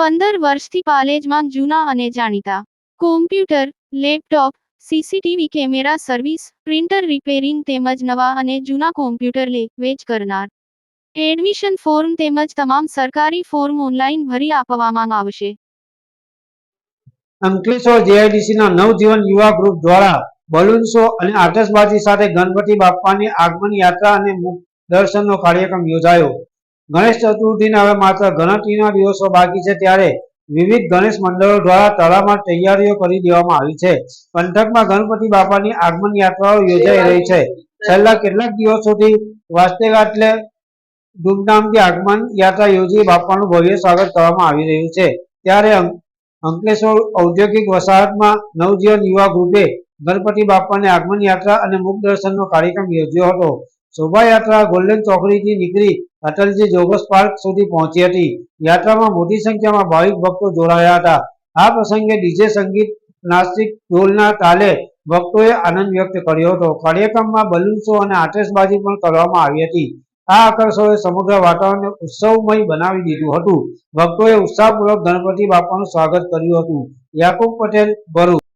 પંદર વર્ષથી પાલેજમાં જૂના અને જાણીતા. Computer laptop CCTV camera service printer repairing તેમજ નવા અને જૂના કોમ્પ્યુટર લે, વેચ કરનાર. એડમિશન ફોર્મ તેમજ તમામ સરકારી ફોર્મ ઓનલાઈન ભરી આપવામાં આવશે. અંકલેશ્વર જેઆઈડીસીના નવજીવન યુવા ગ્રુપ દ્વારા બલૂન શો અને આતશબાજી સાથે ગણપતિ બાપ્પાની આગમન યાત્રા અને દર્શનનો કાર્યક્રમ યોજાયો. ગણેશ ચતુર્થીના હવે માત્ર ગણતરીના દિવસો બાકી છે ત્યારે વિવિધ ગણેશ મંડળો દ્વારા તડામાર તૈયારીઓ કરી દેવામાં આવી છે. પંથકમાં ગણપતિ બાપાની આગમન યાત્રાઓ યોજાઈ રહી છે. છેલ્લા કેટલાક દિવસોથી વાસ્તેગાટલે ધૂમધામથી આગમન યાત્રા યોજી બાપાનું ભવ્ય સ્વાગત કરવામાં આવી રહ્યું છે. ત્યારે અંકલેશ્વર ઔદ્યોગિક વસાહતમાં નવજીવન યુવા ગ્રુપે ગણપતિ બાપાને આગમન યાત્રા અને મુખ દર્શનનો કાર્યક્રમ યોજ્યો હતો. શોભાયાત્રા ગોલ્ડન ચોકડીથી નીકળી અટલજી જોગસ પાર્ક સુધી પહોંચી હતી. યાત્રામાં મોટી સંખ્યામાં ભાવિક ભક્તો જોડાયા હતા. આ પ્રસંગે ડીજે સંગીત નાસ્તિક ઢોલના તાલે ભક્તોએ આનંદ વ્યક્ત કર્યો હતો. કાર્યક્રમમાં બલૂન અને આતશબાજી પણ કરવામાં આવી હતી. આ આકર્ષણોએ સમગ્ર વાતાવરણને ઉત્સવમય બનાવી દીધું હતું. ભક્તોએ ઉત્સાહપૂર્વક ગણપતિ બાપાનું સ્વાગત કર્યું હતું. યાકુબ પટેલ ભરૂચ.